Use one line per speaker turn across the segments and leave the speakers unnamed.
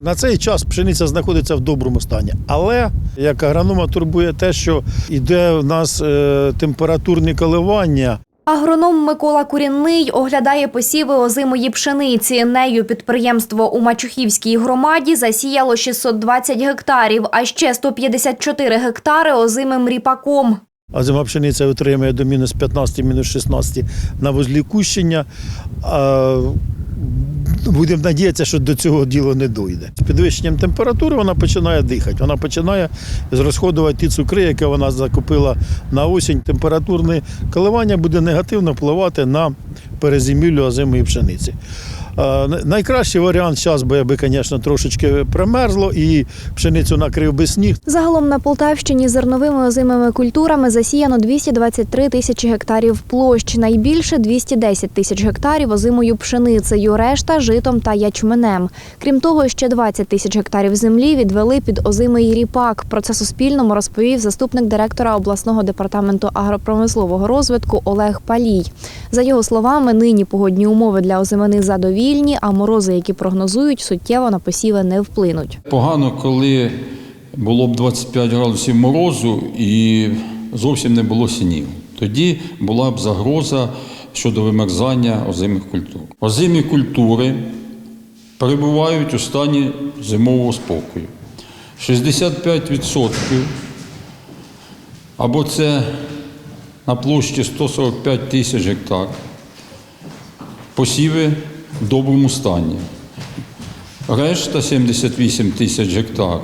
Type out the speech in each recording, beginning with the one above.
На цей час пшениця знаходиться в доброму стані. Але як агронома турбує те, що йде в нас е, температурні коливання.
Агроном Микола Курінний оглядає посіви озимої пшениці. Нею підприємство у Мачухівській громаді засіяло 620 гектарів, а ще 154 гектари озимим ріпаком.
А зима пшениця отримує до мінус 15, мінус 16 на вузлі кущення. Будемо надіятися, що до цього діло не дойде. З підвищенням температури вона починає дихати. Вона починає розходувати ті цукри, які вона закупила на осінь. Температурне коливання буде негативно впливати на перезимівлю озимої пшениці. Е, Найкращий варіант зараз би, аби, звісно, трошечки примерзло і пшеницю накрив би сніг.
Загалом на Полтавщині зерновими озимими культурами засіяно 223 тисячі гектарів площ. Найбільше 210 тисяч гектарів озимою пшеницею, решта житом та ячменем. Крім того, ще 20 тисяч гектарів землі відвели під озимий ріпак. Про це Суспільному розповів заступник директора обласного департаменту агропромислового розвитку Олег Палій. За його словами, нині погодні умови для озимини задовільні, а морози, які прогнозують, суттєво на посіви не вплинуть.
Погано, коли було б 25 градусів морозу і зовсім не було сінів. Тоді була б загроза щодо вимерзання озимих культур. Озимі культури перебувають у стані зимового спокою. 65% або це на площі 145 тисяч гектар. Посіви доброму стані. Решта 78 тисяч гектар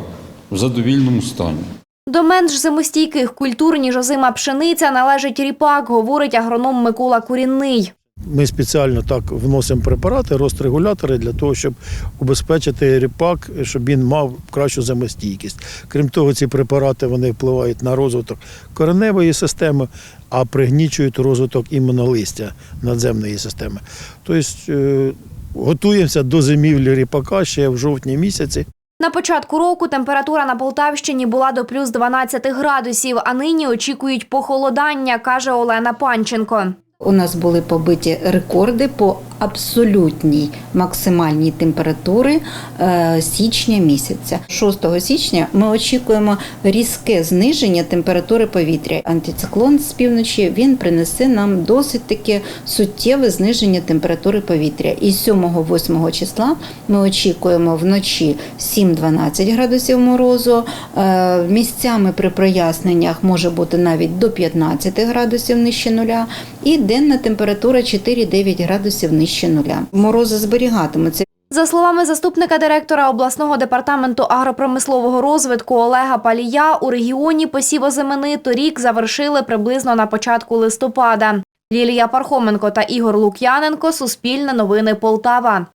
в задовільному стані.
До менш зимостійких культур, ніж озима пшениця, належить ріпак, говорить агроном Микола Курінний.
Ми спеціально так вносимо препарати, розрегулятори для того, щоб убезпечити ріпак, щоб він мав кращу зимостійкість. Крім того, ці препарати вони впливають на розвиток кореневої системи, а пригнічують розвиток іменно листя надземної системи. Тобто е, готуємося до зимівлі ріпака ще в жовтні місяці.
На початку року температура на Полтавщині була до плюс 12 градусів, а нині очікують похолодання, каже Олена Панченко.
У нас були побиті рекорди по абсолютній максимальній температури е, січня місяця. 6 січня ми очікуємо різке зниження температури повітря. Антициклон з півночі він принесе нам досить таке суттєве зниження температури повітря. І 7-8 числа ми очікуємо вночі 7-12 градусів морозу. Е, Місцями при проясненнях може бути навіть до 15 градусів нижче нуля. І денна температура 4-9 градусів нижче нуля. Морози зберігатимуться.
За словами заступника директора обласного департаменту агропромислового розвитку Олега Палія, у регіоні посів озимини торік завершили приблизно на початку листопада. Лілія Пархоменко та Ігор Лук'яненко Суспільне новини Полтава.